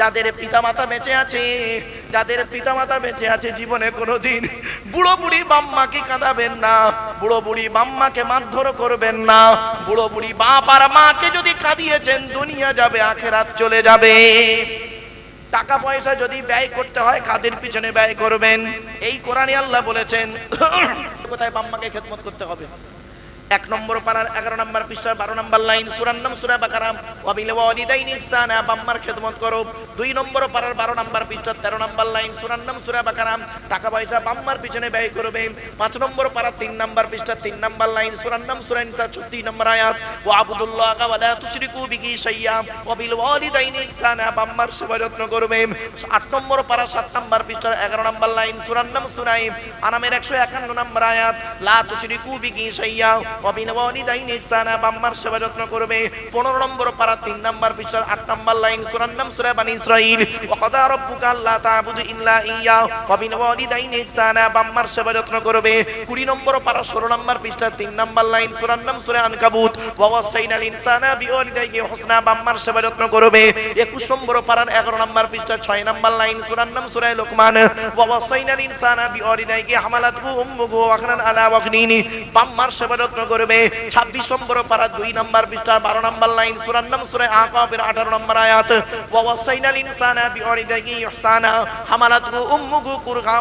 যাদের পিতামাতা বেঁচে আছে, যাদের পিতামাতা বেঁচে আছে জীবনে কোনোদিন বুড়ো বুড়ি বাম্মাকে কাঁদাবেন না, বুড়ো বুড়ি বাম্মাকে মারধর করবেন না, বুড়ো বুড়ি বাপ আর মাকে যদি কাঁদিয়েছেন, দুনিয়া যাবে, আখেরাত চলে যাবে। টাকা পয়সা যদি ব্যয় করতে হয় কাদের পিছনে ব্যয় করবেন। এই কোরআনে আল্লাহ বলেছেন, কোথায় বাম্মাকে খেদমত করতে হবে? এক নম্বর পারার এগারো নম্বর পৃষ্ঠার বারো নম্বর লাইন সুরান নাম সুরা বাকারাম অবিল ওয়ালিদাইন ইহসানা, বাম্মার খেদমত করো। দুই নম্বর পারার বারো নম্বর পৃষ্ঠার তেরো নম্বর লাইন সুরান নাম সুরা বাকারাম টাকা পয়সা বাম্মার পিছনে ব্যয় করবে। পাঁচ নম্বর পাড়ার তিন নম্বর পৃষ্ঠার তিন নম্বর লাইন সুরান নাম সুরা নিসা ছত্রিশ নম্বর আয়াত। ও আবুদুল্লাহ ওয়ালা তুশরিকু বিহি শাইয়্যা অবিল ওয়ালিদাইন ইহসানা, বাম্মার সেবা যত্ন করবে। আট নম্বর পাড়া সাত নম্বর পৃষ্ঠার এগারো নম্বর লাইন সুরান নাম সুরাই আনামের একশো একান্ন নম্বর আয়াত। লা তুশরিকু বিহি ইহসানা বাম্মার সেবা যত্ন করবে 15 নম্বর পারা 3 নম্বর পৃষ্ঠার 8 নম্বর লাইন সূরার নাম সূরা বানি ইসরাঈল ওয়া কাদা রাব্বুকা তা'বুদু ইল্লা ইয়্যা অবিনওয়ালিদাইন ইহসানা বাম্মার সেবা যত্ন করবে 20 নম্বর পারা 16 নম্বর পৃষ্ঠার 3 নম্বর লাইন সূরার নাম সূরা আনকাবুত ওয়াসাইনাল ইনসানা বিওয়ালিদাইহি হুসনা বাম্মার সেবা যত্ন করবে 21 নম্বর পারার 11 নম্বর পৃষ্ঠার 6 নম্বর লাইন সূরার নাম লোকমান ওয়া ওয়াসাইনাল বাম্মার সেবা যত্ন করবে। ছাব্বিশ নম্বর পারা দুই নম্বর পৃষ্ঠা, বারো নম্বর লাইন সুরার নাম সুরে আকাবের আঠারো নম্বর আয়াত। ওয়াসাইনাল ইনসানা ইহসানা কুরহা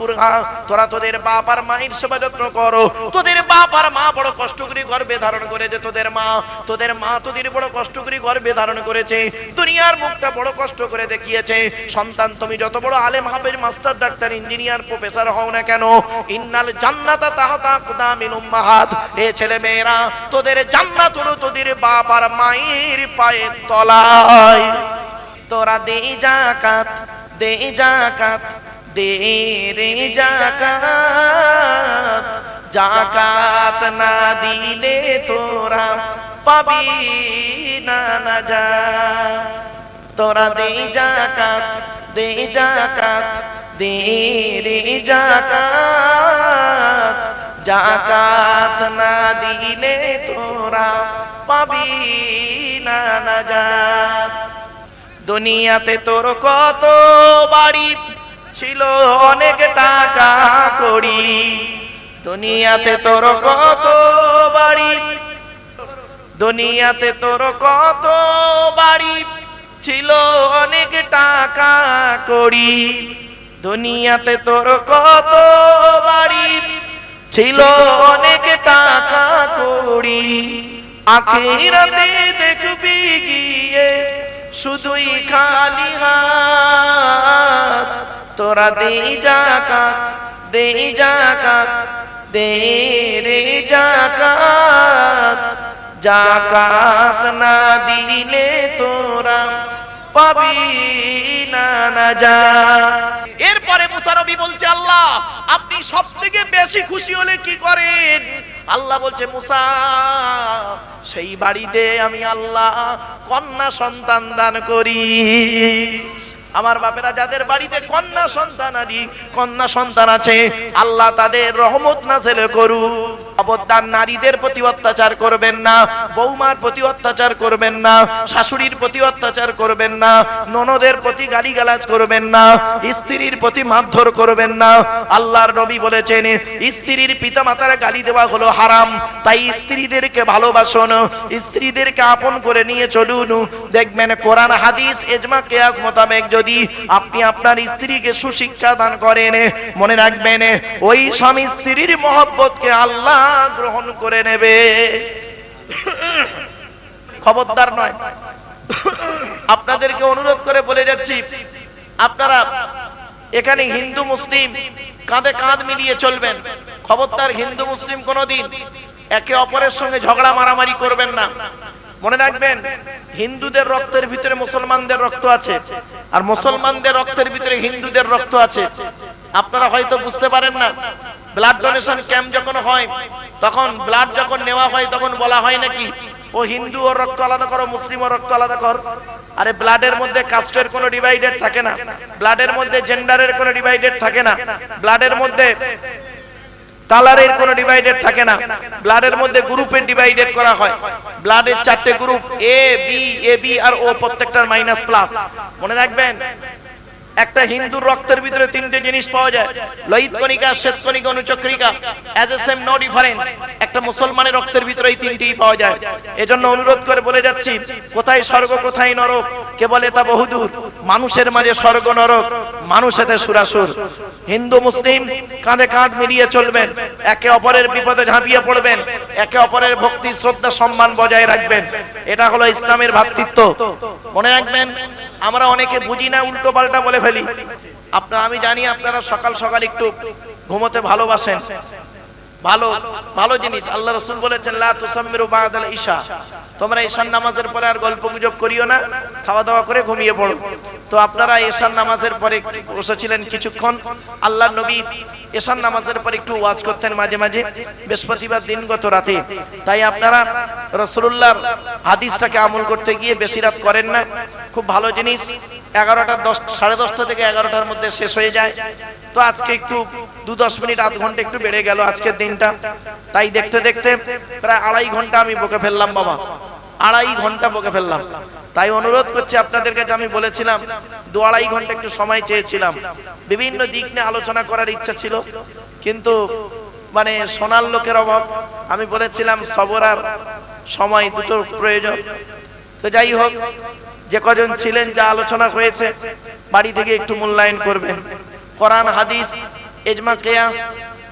কুরহা। তোরা তোদের বাপ আর মায়ের সেবা যত্ন করো। তোদের বাপ আর মা বড় কষ্ট করে ধারণ তোদের মা। তোদের মা তোদের বড় কষ্ট করে ধারণ করেছে। দুনিয়ার মুখটা বড় কষ্ট করে দেখিয়েছে। সন্তান, তুমি যত বড় আলেম হাফেজ মাস্টার, ডাক্তার, ইঞ্জিনিয়ার, প্রফেসর হও না কেন, ইন্নাল জান্নাতা তাহতা কুদামিন উম্মাহাত। এ ছেলে মেয়েরা, তোদের জান্নাত হলো তোদের বাপ আর মায়ের পায়ের তলায়। তোরা দে জাকাত দে জাকাত, দে রে জাকাত। জাকাত না দিলে তোরা পাবি না না যা। তোরা দে জাকাত দে জাকাত, দে রে জাকাত। জাকাত না দিলে তোরা পাবি না নাজাত। দুনিয়াতে তোর কত বাড়ি ছিল, অনেক টাকা করি দুনিয়াতে তোর কত বাড়ি, দুনিয়াতে তোর কত বাড়ি ছিল, অনেক টাকা করি দুনিয়াতে তোর কত বাড়ি ছিল অনেক টাকা করি আখিরাতে দেখবি গিয়ে শুধুই খালি হাত। তোরা দে জাকাত দে জাকাত, দে রে জাকাত। জাকাত না দিলে তোরা পাবি না না এরপরে মুসারবি বলছে, আল্লাহ, আপনি সব থেকে বেশি খুশি হলে কি করেন? আল্লাহ বলছে, মুসা, সেই বাড়িতে আমি আল্লাহ কন্যা সন্তান দান করি। আমার বাপেরা যাদের বাড়িতে কন্যা সন্তান আদি, কন্যা সন্তান আছে, আল্লাহ তাদের রহমত নাজেল করুক। অবদান নারীদের প্রতি অত্যাচার করবেন না, বৌমার প্রতি অত্যাচার করবেন না, শাশুড়ির প্রতি অত্যাচার করবেন না, ননদের প্রতি গালিগালাজ করবেন না, স্ত্রীর প্রতি মারধর করবেন না। আল্লাহর নবী বলেছেন, স্ত্রীর পিতামাতার গালি দেওয়া হলো হারাম, তাই স্ত্রীদেরকে ভালোবাসুন, স্ত্রীদেরকে আপন করে নিয়ে চলুন। দেখবেন কোরআন, হাদিস এজমা কেয়াস মোতাবেক যদি আপনি আপনার স্ত্রীকে সুশিক্ষা দান করেন, মনে রাখবেন, ওই স্বামী স্ত্রীর মহব্বতকে আল্লাহ গ্রহণ করে নেবে। খবরদার নয়। আপনাদেরকে অনুরোধ করে বলে যাচ্ছি, আপনারা এখানে হিন্দু, মুসলিম কাঁধে কাঁধ মিলিয়ে চলবেন। খবরদার হিন্দু, মুসলিম কোনোদিন একে অপরের সঙ্গে ঝগড়া, মারামারি করবেন না। মনে রাখবেন, হিন্দুদের রক্তের ভিতরে মুসলমানদের রক্ত আছে, আর মুসলমানদের রক্তের ভিতরে হিন্দুদের রক্ত আছে। আপনারা হয়তো বুঝতে পারেন না ব্লাড ডোনেশন ক্যাম্প যখন হয়, তখন ব্লাড যখন নেওয়া হয়, তখন বলা হয় নাকি, ও হিন্দু, ও রক্ত আলাদা করো, মুসলিম, ও রক্ত আলাদা কর। আরে ব্লাডের মধ্যে কাস্টের কোনো ডিভাইডেড থাকে না। ব্লাডের মধ্যে জেন্ডারের কোনো ডিভাইডেড থাকে না। ব্লাডের মধ্যে কালারের কোনো ডিভাইডেড থাকে না। ব্লাডের মধ্যে গ্রুপে ডিভাইডেড করা হয়। ব্লাডের চারটে group A B A B R O প্রত্যেকটার মাইনাস প্লাস মনে রাখবেন? একটা হিন্দুর রক্তের ভিতরে তিনটে জিনিস পাওয়া যায়। লোহিত কণিকা শ্বেত কণিকা অনুচক্রিকা। As a same no difference একটা মুসলমানের রক্তের ভিতরে এই তিনটেই পাওয়া যায়। এজন্য অনুরোধ করে বলে যাচ্ছি, কোথায় স্বর্গ, কোথায় নরক? কে বলে তা বহুদূর। মানুষের মাঝে স্বর্গ, নরক। মানুষ এতে সুরাসুর। হিন্দু, মুসলিম কাঁধে কাঁধ মিলিয়ে চলবেন। একে অপরের বিপদে ঝাঁপিয়ে পড়বেন। একে অপরের ভক্তি, শ্রদ্ধা, সম্মান বজায় রাখবেন। এটা হলো ইসলামের ভ্রাতৃত্ব মনে রাখবেন আমরা অনেকে বুঝি না, উল্টো পাল্টা বলে ফেলি। আপনারা, আমি জানি আপনারা সকাল সকাল একটু ঘুমোতে ভালোবাসেন। ভালো ভালো জিনিস। আল্লাহ রসুল বলেছেন ঈশা। তোমরা ঈশান নামাজের পরে আর গল্প গুজব করিও না, খাওয়া দাওয়া করে ঘুমিয়ে পড়ো। তো আপনারা ঈশান নামাজের পরে বসেছিলেন কিছুক্ষণ। আল্লাহ নবী ঈশান নামাজের পরে একটু ওয়াজ করতেন মাঝে মাঝে, বৃহস্পতিবার দিন গত রাতে। তাই আপনারা রসুল্লাহর হাদিসটাকে আমল করতে গিয়ে বেশি রাত করেন না। খুব ভালো জিনিস, এগারোটা দশ, সাড়ে দশটা থেকে এগারোটার মধ্যে শেষ হয়ে যায়। তো আজকে একটু দু দশ মিনিট, আধ ঘণ্টা একটু বেড়ে গেল আজকের দিনটা। তাই দেখতে দেখতে প্রায় আড়াই ঘণ্টা আমি বকে ফেললাম বাবা। আড়াই ঘণ্টা বকে ফেললাম। তাই অনুরোধ করছি আপনাদের কাছে আমি বলেছিলাম, দু আড়াই ঘণ্টা একটু সময় চেয়েছিলাম। বিভিন্ন দিক নিয়ে আলোচনা করার ইচ্ছা ছিল, কিন্তু মানে সোনার লোকের অভাব, আমি বলেছিলাম সবরার সময় দুটোর প্রয়োজন। তো যাই হোক, যে কজন ছিলেন, যা আলোচনা হয়েছে, বাড়ি থেকে একটু মূল্যায়ন করবেন। কোরআন, হাদিস এজমা কেয়াস,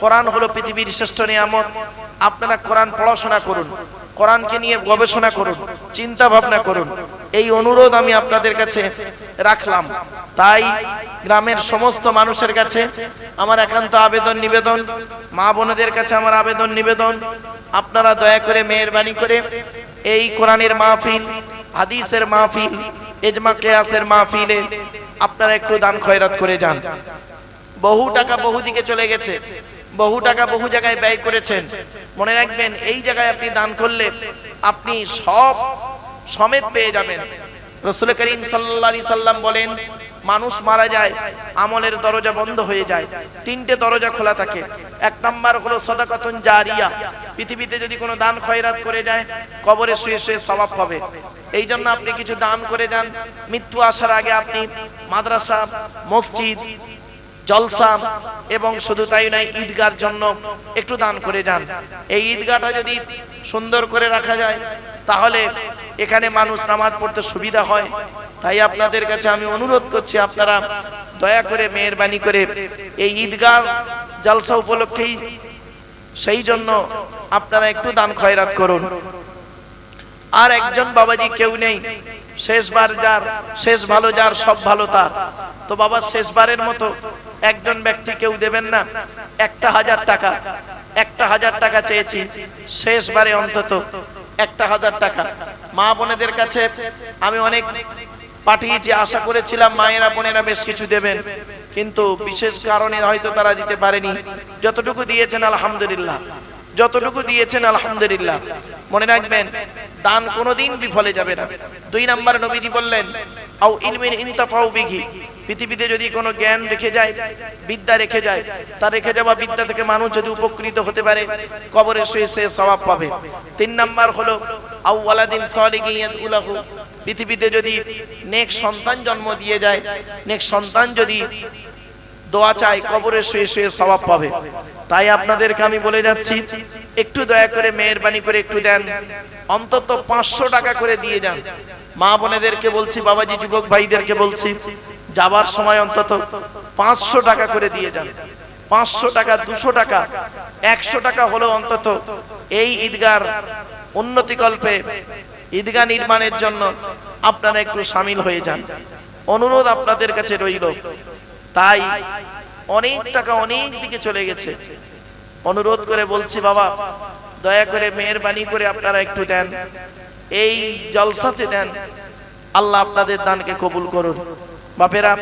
কোরআন হলো পৃথিবীর শ্রেষ্ঠ নিয়ামত। আপনারা কোরআন পড়াশোনা করুন। কোরআনকে নিয়ে গবেষণা করুন চিন্তা ভাবনা করুন। এই অনুরোধ আমি আপনাদের কাছে রাখলাম। তাই গ্রামের সমস্ত মানুষের কাছে আমার একান্ত আবেদন নিবেদন, মা বোনদের কাছে আমার আবেদন নিবেদন। আপনারা দয়া করে মেহরবানি করে এই কোরআনের মাহফিল, হাদিসের মাহফিল এজমা কেয়াসের মাহফিলে আপনারা একটু দান খয়রাত করে যান। বহু টাকা বহু দিকে চলে গেছে। বহু টাকা বহু জায়গায় ব্যয় করেছেন। মনে রাখবেন, এই জায়গায় আপনি দান করলে আপনি সব সমেত পেয়ে যাবেন। রসুল করিম আলাইহি সাল্লাম বলেন, মানুষ মারা যায়, আমলের দরজা বন্ধ হয়ে যায়, তিনটে দরজা খোলা থাকে। এক নাম্বার হলো সদাকতুন জারিয়া, পৃথিবীতে যদি কোনো দান খয়রাত করে যায়, কবরে শুয়ে শুয়ে সওয়াব পাবে। এই জন্য আপনি কিছু দান করে যান। মৃত্যু আসার আগে আপনি মাদ্রাসা, মসজিদ জলসা এবং শুধু তাই নয়, ঈদগার জন্য একটু দান করে যান। এই ঈদগাটা যদি সুন্দর করে রাখা যায়, তাহলে এখানে মানুষ নামাজ পড়তে সুবিধা হয়। তাই আপনাদের কাছে আমি অনুরোধ করছি, আপনারা দয়া করে মেহরবানি করে এই ঈদগাহ জলসা উপলক্ষেই সেই জন্য আপনারা একটু দান খয়রাত করুন। আর একজন বাবাজি কেউ নেই শেষবার যার, শেষ ভালো যার, সব ভালো তার। তো বাবা শেষবারের মতো একজন ব্যক্তি কেউ দেবেন না। একটা হাজার টাকা, একটা হাজার টাকা চেয়েছি শেষবারে অন্তত একটা হাজার টাকা। মা বোনেদের কাছে আমি অনেক পাঠিয়েছি, আশা করেছিলাম মায়েরা, বোনেরা বেশ কিছু দেবেন। কিন্তু বিশেষ কারণে হয়তো তারা দিতে পারেনি। যতটুকু দিয়েছেন, আলহামদুলিল্লাহ। যতটুকু দিয়েছেন, আলহামদুলিল্লাহ। মনে রাখবেন, দান কোনোদিন বিফলে যাবে না। দুই নাম্বার নবীজি বললেন, আও ইলমিন ইনতাফাউ বিঘি পৃথিবীতে যদি কোনো জ্ঞান রেখে যায়, বিদ্যা রেখে যায়, তা রেখে যাওয়া বিদ্যা থেকে মানুষ যদি উপকৃত হতে পারে কবরে শুয়ে সে সওয়াব পাবে। তিন নাম্বার হলো আউ ওয়ালাদিন সালিহিন ইয়াদউলাহু। পৃথিবীতে যদি নেক সন্তান জন্ম দিয়ে যায়, নেক সন্তান যদি দোয়া চাই, কবরে শুয়ে শুয়ে সওয়াব পাবে। তাই আপনাদেরকে আমি বলে যাচ্ছি, একটু দয়া করে মেহরবানি করে একটু দেন। অন্তত পাঁচশো টাকা করে দিয়ে যান। মা বোনেদেরকে বলছি, বাবাজি, যুবক ভাইদেরকে বলছি, যাবার সময় অন্তত পাঁচশো টাকা করে দিয়ে যান। পাঁচশো টাকা, দুশো টাকা, একশো টাকা হলো অন্তত এই ঈদগার উন্নতিকল্পে ঈদগাহ নির্মাণের জন্য আপনারা একটু সামিল হয়ে যান। অনুরোধ আপনাদের কাছে রইল তাই অনেক টাকা অনেক দিকে চলে গেছে। অনুরোধ করে বলছি, বাবা, দয়া করে মেহরবানি করে আপনারা একটু দেন। এই জলসাতে দেন। আল্লাহ আপনাদের দানকে কবুল করুন। বাপেরা,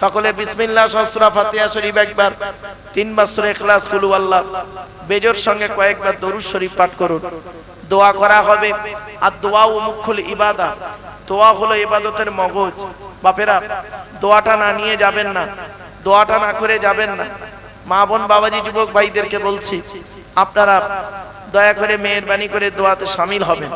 সকলে বিসমিল্লাহ, সসরা ফাতিহা শরীফ একবার, তিনবার সূরা ইখলাস, কুলু আল্লাহ। বেজর সঙ্গে কয়েকবার দরুদ শরীফ পাঠ করুন। দোয়া করা হবে। আর দোয়া ও মুখুল ইবাদা। দোয়া হলো ইবাদতের মগজ। বাপেরা, দোয়াটা না নিয়ে যাবেন না, দোয়াটা না করে যাবেন না। মা বোন, বাবাজি, যুবক ভাইদেরকে বলছি, আপনারা দয়া করে মেহরবানি করে দোয়াতে সামিল হবেন।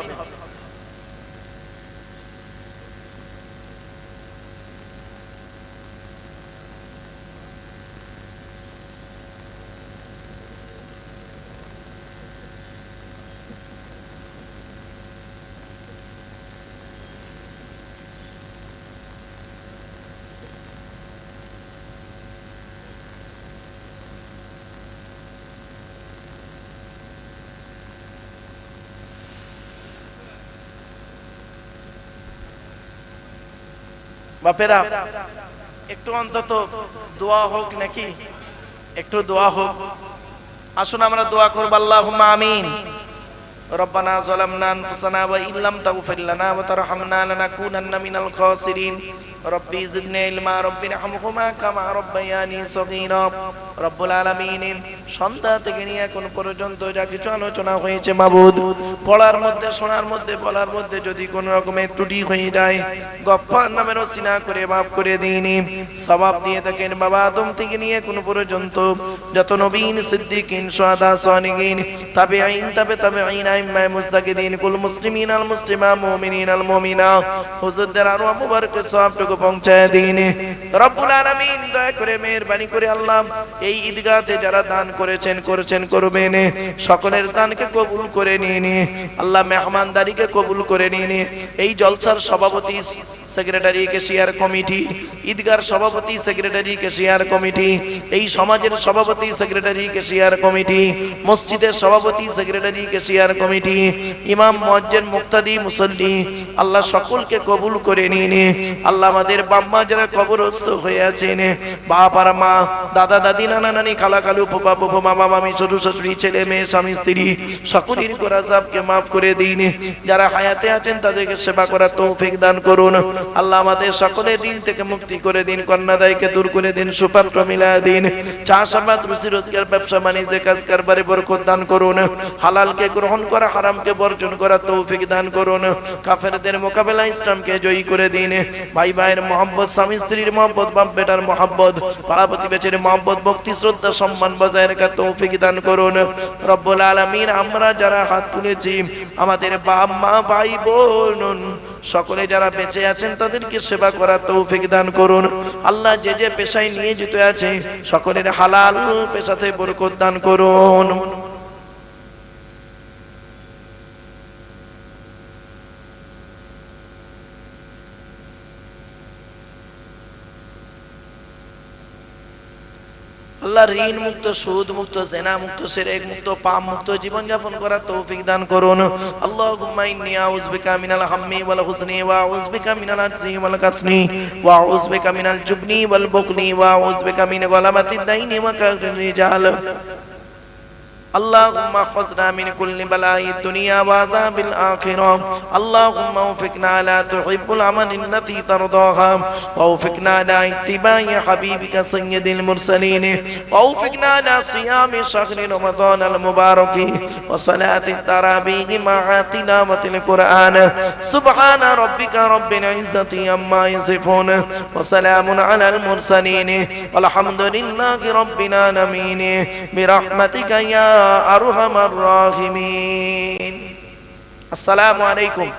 বাপেরা, একটু অন্তত দোয়া হোক নাকি? একটু দোয়া হোক। আসুন আমরা দোয়া করব আল্লাহ আমিন। রব্বানা যালামনা আনফুসানা ওয়া ইল্লাম তাগফির লানা ওয়া তারহামনা লানাকুনান্না মিনাল খাসিরিন। রব্বি জিদনি ইলমা, রব্বি রহমহুমা কামা রব্বায়ানি রব্বুল আলামিন সন্ধ্যা থেকে নিয়ে এখন পর্যন্ত যা কিছু আলোচনা হয়েছে মাবুদ, পড়ার মধ্যে, শোনার মধ্যে, বলার মধ্যে যদি কোনো রকমের ত্রুটি হয়ে যায় গপ্পার নামের সিনা করে মাফ করে দিইনি সবাব দিয়ে থাকেন বাবা আদম থেকে নিয়ে কোনো পর্যন্ত যত নবীন, সিদ্দিকিন সোয়াদা সোয়ানিগিন তবে আইন তবে তবে আইন আইম্মায় মুস্তাকিদিন কুল মুসলিমিন, আল মুসলিমা, মুমিনিন, আল মুমিনা, হুজুরদের আরও মুবারক সবটুকু পৌঁছায় দিন। রব্বুল আলামিন দয়া করে মেহেরবানি করে আল্লাহ এই ঈদগাতে যারা দান করেছেন করেছেন, করবেন। সকলের দানকে কবুল করে নিয়ে নে। আল্লাহ মেহমানদারিকে কবুল করে নিয়ে নে। এই জলসার সভাপতি সেক্রেটারি কেশিয়ার কমিটি ঈদগার সভাপতি সেক্রেটারি কেশিয়ার কমিটি এই সমাজের সভাপতি সেক্রেটারি কেশিয়ার কমিটি মসজিদের সভাপতি সেক্রেটারি কেশিয়ার কমিটি ইমাম মজ্জেন মুক্তাদি, মুসল্লি, আল্লাহ সকলকে কবুল করে নিয়ে নে। আল্লাহ আমাদের বাম্মা যারা কবরস্থ হয়ে আছেন, বাপ আর মা দাদা দাদি নানা নানি খালা খালু ফুপা ফুপু মামা, মামি, শ্বশুর, শাশুড়ি, ছেলে, মেয়ে, স্বামী, স্ত্রী, সকলের গোরাজাবকে মাফ করে দিন। যারা হায়াতে আছেন, তাদেরকে সেবা করার তৌফিক দান করুন। আল্লাহ আমাদের সকলের ঋণ থেকে মুক্তি করে দিন, কন্যাদায়কে দূর করে দিন, সুপাত্র মিলায় দিন। চাষাবাদ রুচি রোজগার, ব্যবসা, বাণিজ্যে কাজ কারবারে বরকত দান করুন। হালালকে গ্রহণ করা, হারামকে বর্জন করা তৌফিক দান করুন। কাফেরদের মোকাবেলা ইসলামকে জয়ী করে দিন। ভাই ভাইয়ের মোহাম্মদ স্বামী স্ত্রীর মোহাম্মদ বাপ বেটার মোহাম্মদ পাড়া প্রতিবেশীর মোহাম্মদ ভক্তি শ্রদ্ধা সম্মান বজায় রাখা তৌফিক দান করুন। রব্বুল আলামিন, আমরা যারা হাত তুলেছি, আমাদের বাপ, মা, ভাই, বোন, সকলে যারা বেঁচে আছেন, তাদেরকে সেবা করার তৌফিক দান করুন। আল্লাহ যে যে পেশায় নিয়োজিত আছে, সকলের হালাল পেশাতে বরকত দান করুন। আল্লাহ ঋণ মুক্ত, সুদ মুক্ত, জেনা মুক্ত, সেরেক মুক্ত, পাপ মুক্ত জীবন যাপন করার তৌফিক দান করুন। আল্লাহুম্মা ইন্নি আউযু বিকা মিনাল হাম্মি ওয়াল হুজনি ওয়া আউযু বিকা মিনাল আজজি ওয়াল কাসনি ওয়া আউযু বিকা মিনাল জুবনি ওয়াল বুকনি ওয়া আউযু বিকা মিন গালামাতিদ দাইনি ওয়া কাহরির রিজাল اللهم احفظنا من كل بلاء الدنيا وعذاب الآخرة. اللهم وفقنا لا تحب العمل التي ترضاها. ووفقنا على اتباع حبيبك سيد المرسلين. ووفقنا على صيام شهر رمضان المبارك. وصلاة التراويح مع تلاوة القرآن. سبحان ربك رب العزة عما يصفون. وسلام على المرسلين. والحمد لله رب العالمين. برحمتك يا أرحم الراحمين. السلام عليكم.